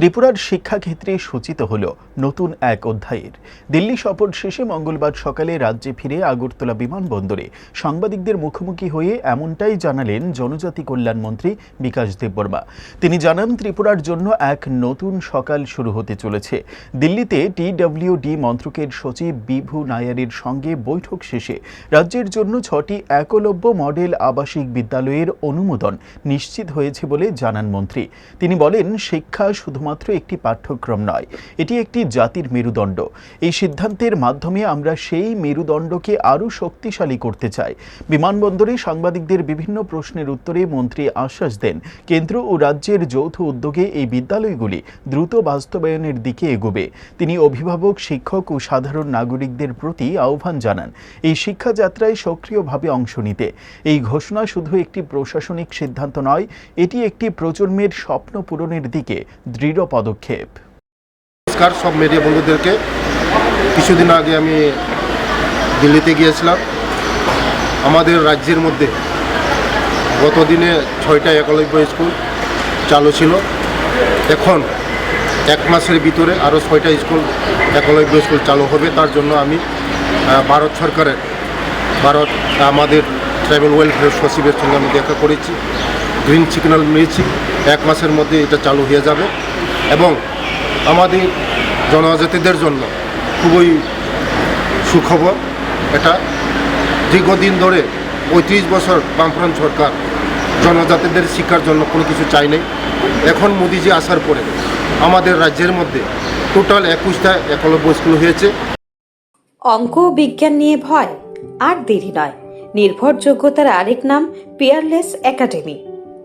ত্রিপুরার শিক্ষাক্ষেত্রে সূচিত হল নতুন এক অধ্যায়ের। দিল্লি সফর শেষে মঙ্গলবার সকালে রাজ্যে ফিরে আগরতলা বিমানবন্দরে সাংবাদিকদের মুখোমুখি হয়ে এমনটাই জানালেন জনজাতি কল্যাণ মন্ত্রী বিকাশ দেববর্মা। তিনি জানান, ত্রিপুরার জন্য এক নতুন সকাল শুরু হতে চলেছে। দিল্লিতে টিডব্লিউডি মন্ত্রকের সচিব বিভু নায়ারের সঙ্গে বৈঠক শেষে রাজ্যের জন্য ছটি একলব্য মডেল আবাসিক বিদ্যালয়ের অনুমোদন নিশ্চিত হয়েছে বলে জানান মন্ত্রী। তিনি বলেন, শিক্ষা শুধুমাত্র একটি পাঠ্যক্রম নয়, এটি একটি জাতির মেরুদণ্ড। এই সিদ্ধান্তের মাধ্যমে আমরা সেই মেরুদণ্ডকে আরও শক্তিশালী করতে চাই। বিমানবন্দরে সাংবাদিকদের বিভিন্ন প্রশ্নের উত্তরে মন্ত্রী আশ্বাস দেন, কেন্দ্র ও রাজ্যের যৌথ উদ্যোগে এই বিদ্যালয়গুলি দ্রুত বাস্তবায়নের দিকে এগোবে। তিনি অভিভাবক, শিক্ষক ও সাধারণ নাগরিকদের প্রতি আহ্বান জানান, এই শিক্ষাযাত্রায় সক্রিয়ভাবে অংশ নিতে। এই ঘোষণা শুধু একটি প্রশাসনিক সিদ্ধান্ত নয়, এটি একটি প্রজন্মের স্বপ্ন পূরণের দিকে, দৃঢ় পদক্ষেপ। নমস্কার সব মিডিয়া বন্ধুদেরকে। কিছুদিন আগে আমি দিল্লিতে গিয়েছিলাম। আমাদের রাজ্যের মধ্যে গত দিনে ছয়টা একলব্য স্কুল চালু ছিল। এখন এক মাসের ভিতরে আরও ছয়টা স্কুল একলব্য স্কুল চালু হবে। তার জন্য আমি ভারত সরকারের, ভারত, আমাদের ট্রাইবেল ওয়েলফেয়ার সচিবের সঙ্গে আমি দেখা করেছি। গ্রিন সিগন্যাল নিয়েছি এক মাসের মধ্যে এটা চালু হয়ে যাবে। এবং আমাদের জনজাতিদের জন্য খুবই সুখবর। এটা দীর্ঘদিন ধরে পঁয়ত্রিশ বছর বামফ্রন্ট সরকার জনজাতিদের শিক্ষার জন্য কোনো কিছু চাই নাই। এখন মোদিজি আসার পরে আমাদের রাজ্যের মধ্যে টোটাল একুশটা একলব্য স্কুল হয়েছে। অঙ্ক বিজ্ঞান নিয়ে ভয় আর দেরি নয়। নির্ভরযোগ্যতার আরেক নাম পিয়ারলেস একাডেমি